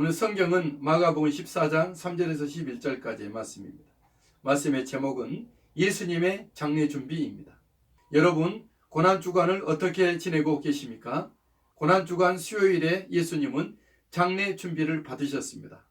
오늘 성경은 마가복음 14장 3절에서 11절까지의 말씀입니다. 말씀의 제목은 예수님의 장례 준비입니다. 여러분, 고난 주간을 어떻게 지내고 계십니까? 고난 주간 수요일에 예수님은 장례 준비를 받으셨습니다.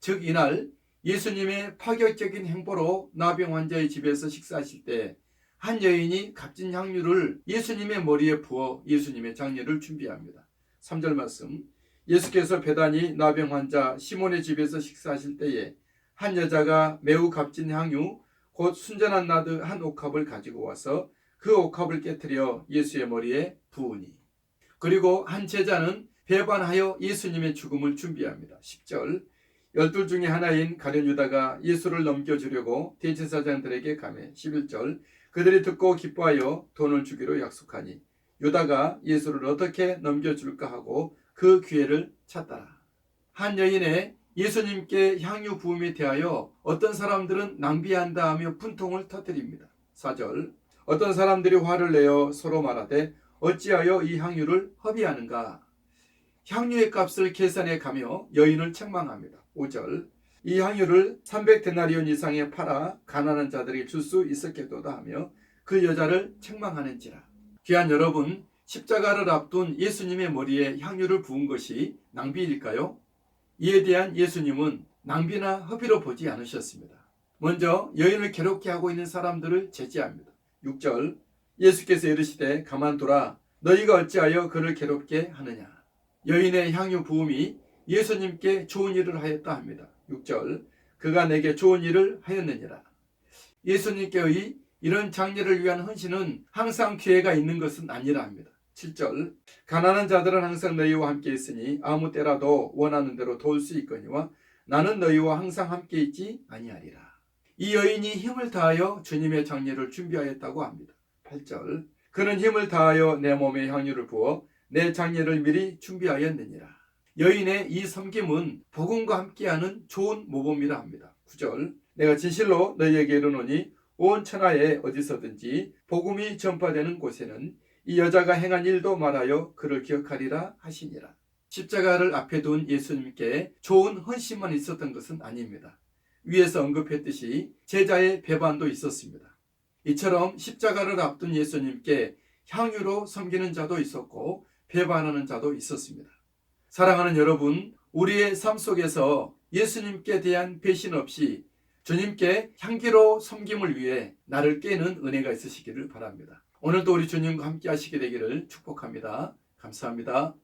즉 이날 예수님의 파격적인 행보로 나병 환자의 집에서 식사하실 때 한 여인이 값진 향유를 예수님의 머리에 부어 예수님의 장례를 준비합니다. 3절 말씀 예수께서 배단이 나병 환자 시몬의 집에서 식사하실 때에 한 여자가 매우 값진 향유 곧 순전한 나드 한 옥합을 가지고 와서 그 옥합을 깨뜨려 예수의 머리에 부으니. 그리고 한 제자는 배반하여 예수님의 죽음을 준비합니다. 10절. 열둘 중에 하나인 가룟 유다가 예수를 넘겨주려고 대제사장들에게 가매. 11절. 그들이 듣고 기뻐하여 돈을 주기로 약속하니 유다가 예수를 어떻게 넘겨줄까 하고 그 기회를 찾더라. 한 여인의 예수님께 향유 부음에 대하여 어떤 사람들은 낭비한다 하며 분통을 터뜨립니다. 4절 어떤 사람들이 화를 내어 서로 말하되 어찌하여 이 향유를 허비하는가 향유의 값을 계산해 가며 여인을 책망합니다. 5절 이 향유를 300데나리온 이상에 팔아 가난한 자들에게 줄수 있었겠도다 하며 그 여자를 책망하는지라. 귀한 여러분, 십자가를 앞둔 예수님의 머리에 향유를 부은 것이 낭비일까요? 이에 대한 예수님은 낭비나 허비로 보지 않으셨습니다. 먼저 여인을 괴롭게 하고 있는 사람들을 제지합니다. 6절 예수께서 이르시되 가만두라 너희가 어찌하여 그를 괴롭게 하느냐 여인의 향유 부음이 예수님께 좋은 일을 하였다 합니다. 6절 그가 내게 좋은 일을 하였느니라. 예수님께의 이런 장례를 위한 헌신은 항상 기회가 있는 것은 아니라 합니다. 7절 가난한 자들은 항상 너희와 함께 있으니 아무 때라도 원하는 대로 도울 수 있거니와 나는 너희와 항상 함께 있지 아니하리라. 이 여인이 힘을 다하여 주님의 장례를 준비하였다고 합니다. 8절 그는 힘을 다하여 내 몸에 향유를 부어 내 장례를 미리 준비하였느니라. 여인의 이 섬김은 복음과 함께하는 좋은 모범이라 합니다. 9절 내가 진실로 너희에게 이르노니 온 천하에 어디서든지 복음이 전파되는 곳에는 이 여자가 행한 일도 말하여 그를 기억하리라 하시니라. 십자가를 앞에 둔 예수님께 좋은 헌신만 있었던 것은 아닙니다. 위에서 언급했듯이 제자의 배반도 있었습니다. 이처럼 십자가를 앞둔 예수님께 향유로 섬기는 자도 있었고 배반하는 자도 있었습니다. 사랑하는 여러분, 우리의 삶 속에서 예수님께 대한 배신 없이 주님께 향기로 섬김을 위해 나를 깨는 은혜가 있으시기를 바랍니다. 오늘도 우리 주님과 함께 하시게 되기를 축복합니다. 감사합니다.